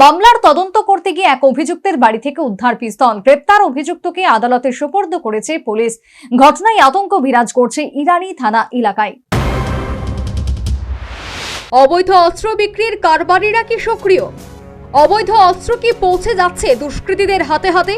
মামলার তদন্ত করতে গিয়ে এক অভিযুক্তের বাড়ি থেকে উদ্ধার পিস্তল। গ্রেপ্তার অভিযুক্তকে আদালতে সোপর্দ করেছে পুলিশ। ঘটনায় আতঙ্ক বিরাজ করছে ইরানি থানা এলাকায়। অবৈধ অস্ত্র বিক্রির কারবারিরা কি সক্রিয়? অবৈধ অস্ত্র কি পৌঁছে যাচ্ছে দুষ্কৃতীদের হাতে হাতে?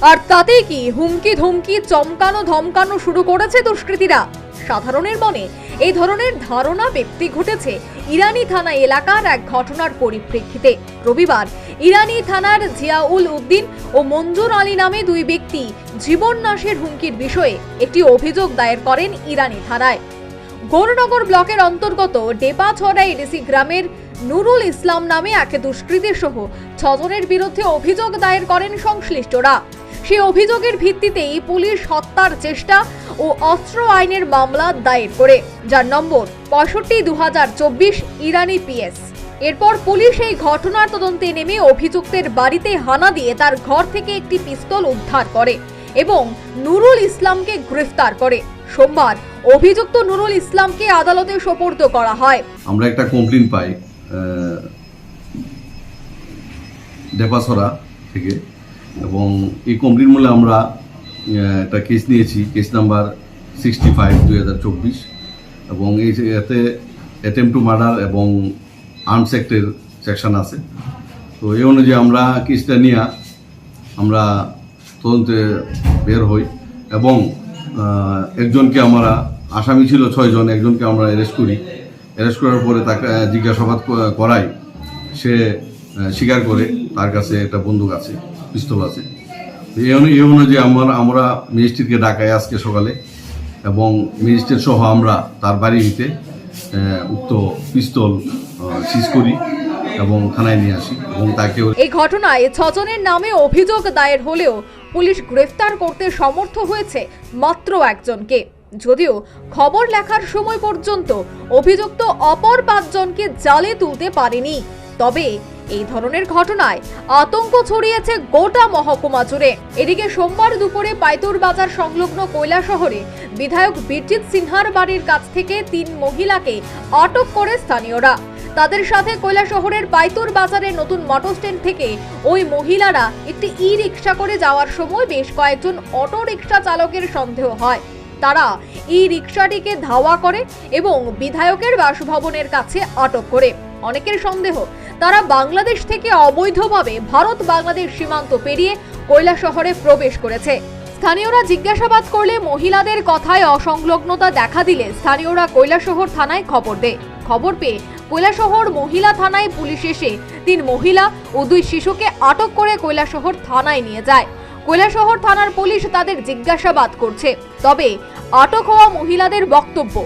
আর তাতেই কি হুমকি ধমকি, চমকানো ধমকানো শুরু করেছে দুষ্কৃতীরা। সাধারণের মনে এই ধরনের ধারণা ব্যক্তি ঘটেছে ইরানি থানা এলাকার এক ঘটনার পরিপ্রেক্ষিতে। রবিবার ইরানি থানার জিয়াউল উদ্দিন ও মঞ্জুর আলী নামে দুই ব্যক্তি জীবন নাশের হুমকির বিষয়ে একটি অভিযোগ দায়ের করেন ইরানি থানায়। গৌরনগর ব্লকের অন্তর্গত ডেপাছড়া এডিসি গ্রামের নুরুল ইসলাম নামে এক দুষ্কৃতী সহ ছজনের বিরুদ্ধে অভিযোগ দায়ের করেন সংশ্লিষ্টরা। সেই অভিযোগের ভিত্তিতেই পুলিশ হত্যার চেষ্টা ও অস্ত্র আইনের মামলা দায়ের করে, যার নম্বর পঁয়ষট্টি দু ইরানি পিএস। এরপর পুলিশ এই ঘটনার তদন্তে নেমে অভিযুক্তের বাড়িতে হানা দিয়ে তার ঘর থেকে একটি পিস্তল উদ্ধার করে এবং নুরুল ইসলামকে গ্রেফতার করে। সোমবার অভিযুক্ত নুরুল ইসলামকে আদালতে সোপর্দ করা হয়। আমরা একটা কমপ্লেন পাই ডেপাসরা থেকে। এবং এই কমপ্লেন মূলে আমরা একটা কেস নিয়েছি কেস নাম্বার সিক্সটি ফাইভ দুই হাজার চব্বিশ। এবং এই এতে অ্যাটেম্প টু মার্ডার এবং আর্মস অ্যাক্টের সেকশন আছে। তো এই অনুযায়ী আমরা কেসটা নিয়ে আমরা তদন্তে বের হই এবং একজনকে আমরা, আসামি ছিল ছয়জন একজনকে আমরা অ্যারেস্ট করি। অ্যারেস্ট করার পরে তাকে জিজ্ঞাসাবাদ করাই সে স্বীকার করে তার কাছে একটা বন্দুক আছে, পিস্তল আছে। এই অনুযায়ী আমরা আমরা মিনিস্ট্রিকে ডাকাই আজকে সকালে এবং মিনিস্ট্রির সহ আমরা তার বাড়ি নিতে উক্ত পিস্তল সিজ করি এবং থানায় নিয়ে আসি এবং তাকে এই ঘটনায় ছজনের নামে অভিযোগ দায়ের হলেও পুলিশ গ্রেফতার করতে সমর্থ হয়েছে মাত্র একজনকে। যদিও খবর লেখার সময় পর্যন্ত অভিযুক্ত অপর পাঁচজনকে জালে তুলতে পারেনি। তবে এই ধরনের ঘটনায় আতঙ্ক ছড়িয়েছে গোটা মহকুমা জুড়ে। এদিকে সোমবার দুপুরে পাইতুর বাজার সংলগ্ন কৈলা শহরে বিধায়ক বীরজিৎ সিনহার বাড়ির কাছ থেকে তিন মহিলাকে আটক করে স্থানীয়রা। তাদের সাথে কৈলা শহরের পাইতুর বাজারের নতুন মোটর স্ট্যান্ড থেকে ওই মহিলারা একটি ই রিক্সা করে যাওয়ার সময় বেশ কয়েকজন অটো রিক্সা চালকের সন্দেহ হয়। তারা ই রিক্সাটিকে ধাওয়া করে এবং বিধায়কের বাসভবনের কাছে আটক করে। অনেকের সন্দেহ তারা বাংলাদেশ থেকে অবৈধভাবে ভারত বাংলাদেশ সীমান্ত পেরিয়ে কৈলা শহরে প্রবেশ করেছে। স্থানীয়রা জিজ্ঞাসাবাদ করলে মহিলাদের কথায় অসংলগ্নতা দেখা দিলে স্থানীয়রা কৈলাসহর থানায় খবর দেয়। খবর পেয়ে কৈলাসহর মহিলা থানায় পুলিশ এসে তিন মহিলা ও দুই শিশুকে আটক করে কৈলাসহর থানায় নিয়ে যায়। কৈলাসহর থানার পুলিশ তাদের জিজ্ঞাসাবাদ করছে। তবে আটক হওয়া মহিলাদের বক্তব্য,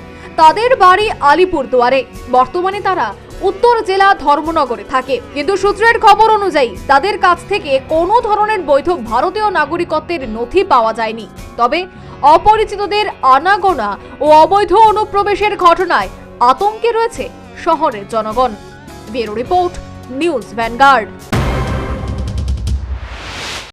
তাদের বাড়ি আলিপুরদুয়ারে। বর্তমানে তারা উত্তর জেলা ধর্মনগরে থাকে। কিন্তু সূত্রের খবর অনুযায়ী, তাদের কাছ থেকে কোনো ধরনের বৈধ ভারতীয় নাগরিকত্বের নথি পাওয়া যায়নি। তবে অপরিচিতদের আনাগোনা ও অবৈধ অনুপ্রবেশের ঘটনায় আতঙ্কে রয়েছে শহরের জনগণ। Bureau report, news vanguard.